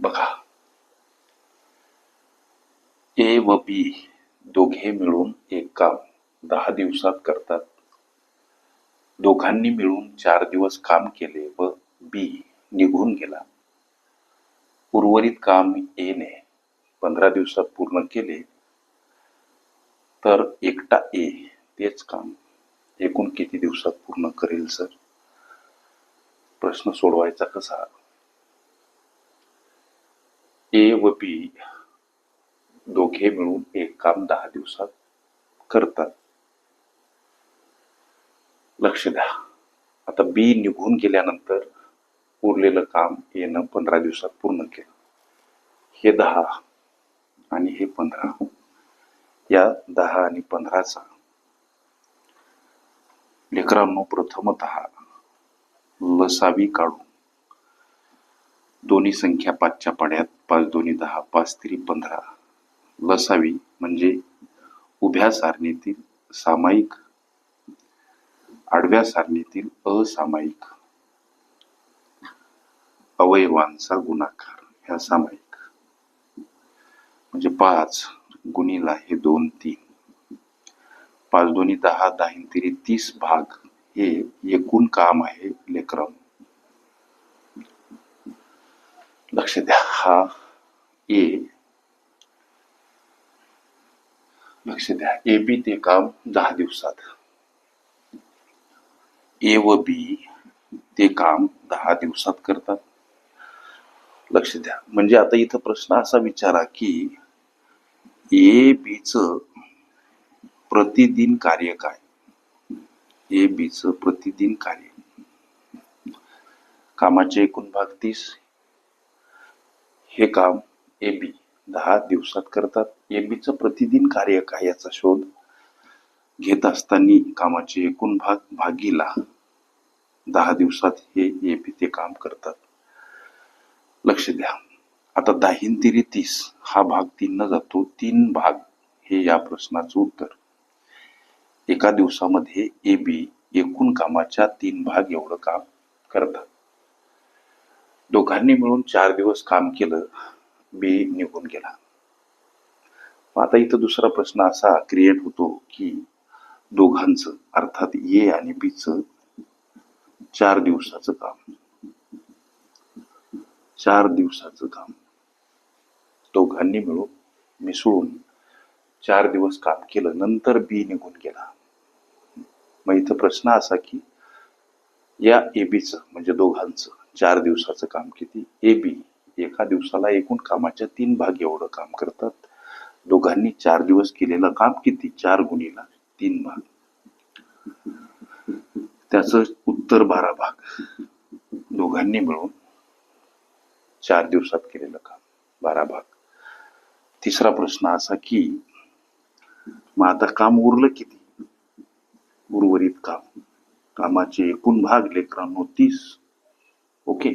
बघा. ए व बी दोघे मिळून एक काम दहा दिवसात करतात. दोघांनी मिळून चार दिवस काम केले व बी निघून गेला. उर्वरित काम ए ने पंधरा दिवसात पूर्ण केले. तर एकटा ए तेच काम एकूण किती दिवसात पूर्ण करेल सर? प्रश्न सोडवायचा कसा? ए व बी दोघे मिळून एक काम दहा दिवसात करतात. लक्ष द्या. आता बी निघून गेल्यानंतर उरलेलं काम येणं पंधरा दिवसात पूर्ण केलं. हे दहा आणि हे पंधरा. या दहा आणि पंधराचा लेकरांनो प्रथमत लसावी काढू दोन्ही संख्या पाचच्या पाड्यात पाच दोन्ही दहा पाच तरी पंधरा. लसावी म्हणजे उभ्या सारणीतील सामायिक आडव्या सारणीतील असामायिक अवयवांचा गुणाकार ह्या सामायिक. म्हणजे पाच गुणीला हे दोन तीन. पाच दोन्ही दहा दहा तरी तीस भाग हे एकूण काम आहे लेकरम लक्ष द्या. हा ए. लक्ष द्या. ए बी ते काम दहा दिवसात. ए व बी ते काम दहा दिवसात करतात. लक्ष द्या. म्हणजे आता इथं प्रश्न असा विचारा की ए बीच प्रतिदिन कार्य काय? ए बीच प्रतिदिन कार्य. कामाचे एकूण भाग तीस हे काम ए बी दहा दिवसात करतात. ए बीचं प्रतिदिन कार्य काय याचा शोध घेत असताना कामाचे एकूण भाग भागीला दहा दिवसात हे ए बी ते काम करतात. लक्ष द्या. आता दाहीन तिरी तीस हा भाग तीन न जातो. तीन भाग हे या प्रश्नाचं उत्तर. एका दिवसामध्ये ए बी एकूण कामाच्या तीन भाग एवढं काम करतात. दोघांनी मिळून चार दिवस काम केलं बी निघून गेला. मग आता इथं दुसरा प्रश्न असा क्रिएट होतो की दोघांचं अर्थात ए आणि बीचं चार दिवसाचं काम. चार दिवसाचं काम. दोघांनी मिळून मिसळून चार दिवस काम केलं नंतर बी निघून गेला. मग इथं प्रश्न असा की या ए म्हणजे दोघांचं चार दिवसाचं काम किती? A B. एका दिवसाला एकूण कामाच्या तीन भाग एवढं काम करतात. दोघांनी चार दिवस केलेलं काम किती? चार गुणीला तीन भाग. त्याच उत्तर बारा भाग. दोघांनी मिळून चार दिवसात केलेलं काम. बारा भाग. तिसरा प्रश्न असा की मग आता काम उरलं किती? उर्वरित काम. कामाचे एकूण भाग लेकरांनो तीस. ओके.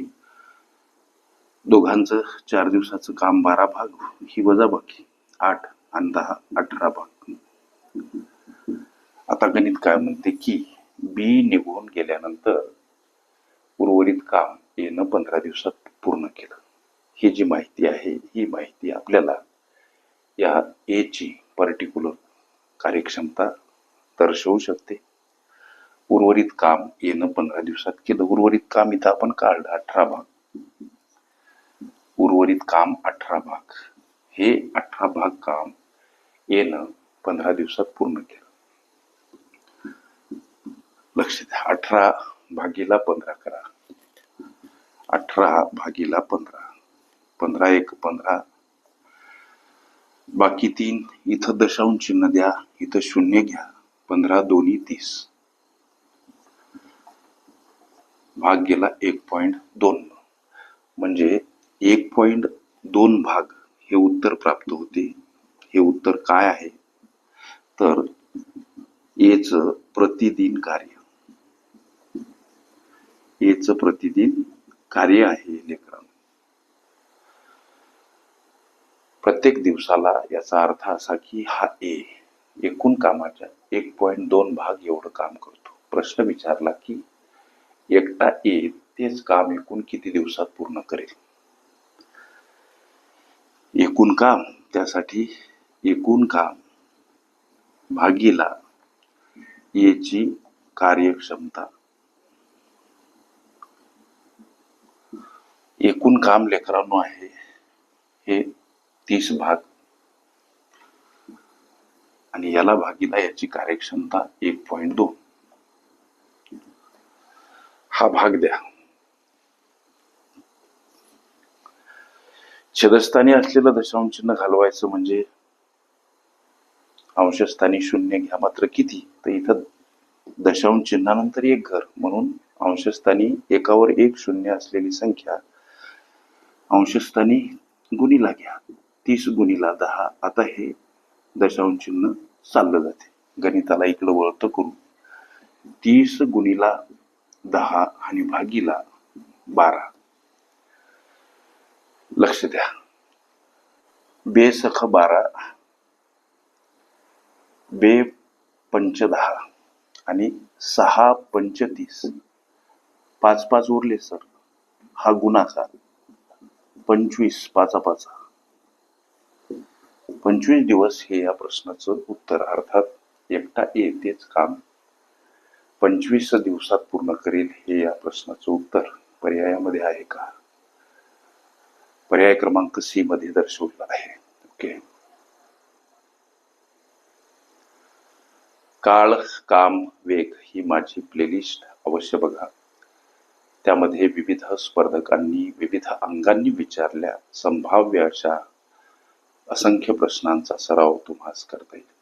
दोघांचं चार दिवसाचं काम बारा भाग ही वजा बाकी. आठ आणि दहा अठरा भाग. आता गणित काय म्हणते की बी निघून गेल्यानंतर उर्वरित काम येणं पंधरा दिवसात पूर्ण केलं. ही जी माहिती आहे ही माहिती आपल्याला या ए ची पर्टिक्युलर कार्यक्षमता दर्शवू शकते. उर्वरित काम येणं पंधरा दिवसात केलं. उर्वरित काम इथं आपण काढलं अठरा भाग. उर्वरित काम अठरा भाग. हे अठरा भाग काम येणं पंधरा दिवसात पूर्ण केलं. लक्ष द्या. अठरा भागीला पंधरा करा. अठरा भागीला पंधरा. पंधरा एक पंधरा. बाकी तीन इथं दशांश चिन्ह द्या इथं शून्य घ्या. पंधरा दोन्ही तीस. भाग गेला एक पॉइंट दोन. म्हणजे एक पॉइंट दोन भाग हे उत्तर प्राप्त होते. हे उत्तर काय आहे? तर एच प्रतिदिन कार्य. एच प्रतिदिन कार्य आहे लेकरांनो. प्रत्येक दिवसाला याचा अर्थ असा की हा ए एकूण कामाच्या एक पॉइंट दोन भाग एवढं काम करतो. प्रश्न विचारला की एकटा येईल तेच काम एकूण किती दिवसात पूर्ण करेल? एकूण काम त्यासाठी एकूण काम भागीला याची कार्यक्षमता. एकूण काम लेकरांनो आहे हे तीस भाग. आणि याला भागीला याची कार्यक्षमता एक पॉइंट दोन. हा भाग द्या. छेदस्थानी असलेलं दशांश चिन्ह घालवायचं म्हणजे अंशस्थानी शून्य घ्या मात्र किती? तर इथं दशांश चिन्हानंतर एक घर म्हणून अंशस्थानी एकावर एक शून्य असलेली संख्या अंशस्थानी गुणीला घ्या. तीस गुणीला दहा. आता हे दशांश चिन्ह चाललं जाते. गणिताला इकडं वळत करू तीस गुणीला दहा आणि भागीला बारा. लक्ष द्या. बेसख बारा बे पंच दहा आणि सहा पंचतीस पाच पाच उरले सर. हा गुणाकार. पंचवीस पाचा पाचा. पंचवीस दिवस हे या प्रश्नाचं उत्तर अर्थात एकटा येतेच काम पंचवीस दिवसात पूर्ण करेल हे या प्रश्नाचं उत्तर पर्यायामध्ये आहे का? पर्याय क्रमांक सी मध्ये दर्शवला आहे. ओके. काळ काम वेग ही माझी प्लेलिस्ट अवश्य बघा. त्यामध्ये विविध स्पर्धकांनी विविध अंगांनी विचारल्या संभाव्य अशा असंख्य प्रश्नांचा सराव तुम्हाला करता येईल.